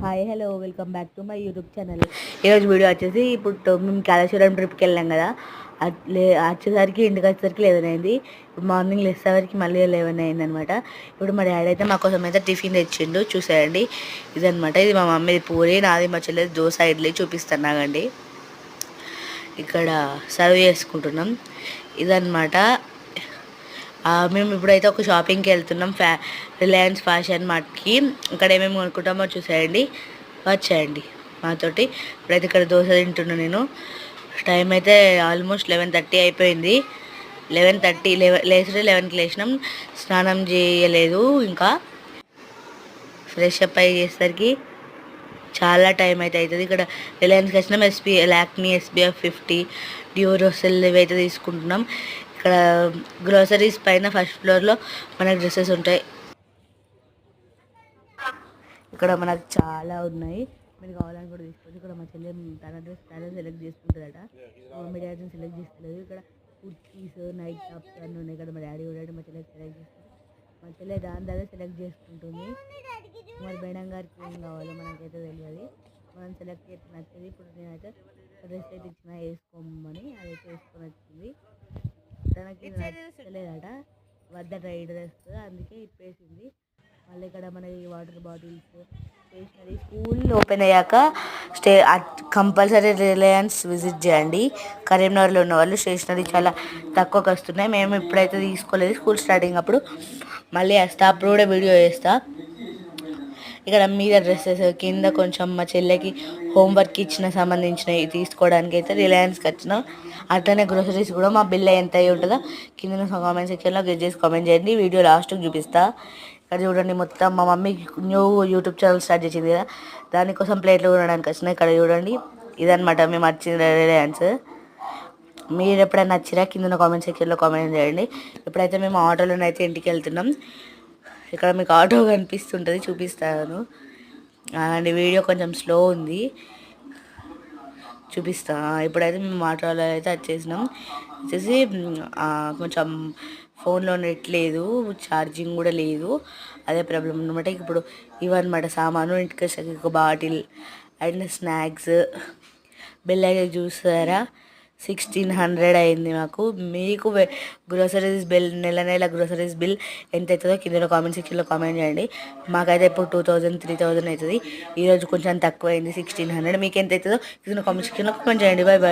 Hi hello welcome back to my YouTube channel ఈరోజు video వచ్చేసి ఇప్పుడు టో- మేము కాళేశ్వరం ట్రిప్కి వెళ్ళాం కదా. అట్- లే- వచ్చేసరికి ఇంటికి వచ్చేసరికి లెవెన్ అయింది. ఇప్పుడు మార్నింగ్ లేసేసరికి మళ్ళీ లెవెన్ అయింది అనమాట ఇప్పుడు మా డాడీ అయితే మా కోసం అయితే టిఫిన్ తెచ్చిండు. చూసేయండి. ఇదనమాట ఇది మా మమ్మీది పూరి నాది మా చెల్లెది దోశ ఇడ్లీ చూపిస్తున్నాగండి. ఇక్కడ సర్వ్ చేసుకుంటున్నాం. ఇదన్నమాట. మేము ఇప్పుడైతే ఒక షాపింగ్కి వెళ్తున్నాం. ఫ్యా రిలయన్స్ ఫ్యాషన్ మార్ట్కి. ఇక్కడ ఏమేమి కొనుక్కుంటామో చూసేయండి. వచ్చేయండి మాతోటి. ఇప్పుడైతే ఇక్కడ దోశ తింటున్నాను నేను. టైం అయితే ఆల్మోస్ట్ లెవెన్ థర్టీ అయిపోయింది. లెవెన్ థర్టీ లెవెన్ లేచుడే లెవెన్కి లేచినాం. స్నానం చేయలేదు ఇంకా. ఫ్రెష్ అప్ అయ్యి చేసేసరికి చాలా టైం అయితే అవుతుంది ఇక్కడ రిలయన్స్కి వచ్చినాం. SB Lakme SBF fifty Duracell ఇవి అయితే తీసుకుంటున్నాం. ఇక్కడ గ్రోసరీస్ పైన ఫస్ట్ ఫ్లోర్లో మనకు డ్రెస్సెస్ ఉంటాయి. ఇక్కడ మనకు చాలా ఉన్నాయి. మీరు కావాలని కూడా తీసుకోవచ్చు. ఇక్కడ మా చెల్లె తన డ్రెస్ తన సెలెక్ట్ చేసుకుంటుందట. మీ మమ్మీ డాడీని సెలెక్ట్ చేసుకోలేదు ఇక్కడ కుర్తీస్ నైట్ టాప్స్ అన్నీ ఉన్నాయి ఇక్కడ మా డాడీ కూడా. మా చెల్లె సెలెక్ట్ చేస్తారు మా చెల్లె దాని దగ్గర సెలెక్ట్ చేసుకుంటుంది. మరి మేడం గారికి ఏం కావాలో మనకైతే తెలియదు. మనం సెలెక్ట్ చేసి నచ్చింది. ఇప్పుడు నేనైతే డ్రెస్ అయితే ఇచ్చిన వేసుకోమని అదైతే వేసుకొని వచ్చింది. తనకి నచ్చలేదట వద్ద డ్రై డ్రెస్ అందుకే ఇప్పేసింది. మళ్ళీ ఇక్కడ మన ఈ water bottles stationery school open అయ్యాక స్టే కంపల్సరీ రిలయన్స్ విజిట్ చేయండి. కరీంనగర్లో ఉన్న వాళ్ళు స్టేషనరీ చాలా తక్కువకి వస్తున్నాయి మేము ఇప్పుడైతే తీసుకోలేదు. స్కూల్ స్టార్టింగ్ అప్పుడు మళ్ళీ వేస్తా. అప్పుడు కూడా వీడియో వేస్తా. ఇక్కడ మీద డ్రెస్సెస్ కింద కొంచెం మా చెల్లెకి హోంవర్క్ ఇచ్చిన సంబంధించినవి తీసుకోవడానికి అయితే రిలయన్స్కి వచ్చినాం అట్లనే గ్రోసరీస్ కూడా మా బిల్ ఎంత అయి ఉంటుందో కింద కామెంట్ సెక్షన్లో గెట్ చేసి కామెంట్ చేయండి. వీడియో లాస్ట్కి చూపిస్తా. ఇక్కడ చూడండి మొత్తం మా mummy new YouTube channel start చేసింది కదా. దానికోసం ప్లేట్లు కొనడానికి వచ్చినాయి ఇక్కడ చూడండి. ఇదనమాట మేము వచ్చిన రిలయన్స్. మీరు ఎప్పుడైనా నచ్చినా కింద కామెంట్ సెక్షన్లో కామెంట్ చేయండి. ఇప్పుడైతే మేము ఆటోలోనైతే ఇంటికి వెళ్తున్నాం ఇక్కడ మీకు ఆటో కనిపిస్తుంటుంది చూపిస్తాను. అండ్ వీడియో కొంచెం స్లో ఉంది. చూపిస్తా. ఇప్పుడైతే మేము ఆటోలో అయితే వచ్చేసినాం వచ్చేసి కొంచెం ఫోన్లో నెట్ లేదు ఛార్జింగ్ కూడా లేదు. అదే ప్రాబ్లం అనమాట ఇప్పుడు ఇవన్నమాట సామాను ఇంటికి ఒక బాటిల్ అండ్ స్నాక్స్ బిల్ అయితే చూసారా సిక్స్టీన్ హండ్రెడ్ అయింది మాకు. మీకు గ్రోసరీస్ బిల్ నెల నెల గ్రోసరీస్ బిల్ ఎంత అవుతుందో కింద కామెంట్ సెక్షన్లో కామెంట్ చేయండి. మాకైతే ఇప్పుడు టూ థౌజండ్ త్రీ థౌజండ్ అవుతుంది ఈరోజు కొంచెం తక్కువ అయింది సిక్స్టీన్ హండ్రెడ్. మీకు ఎంత అవుతుందో కింద కామెంట్ సెక్షన్లో కామెంట్ చేయండి. Bye bye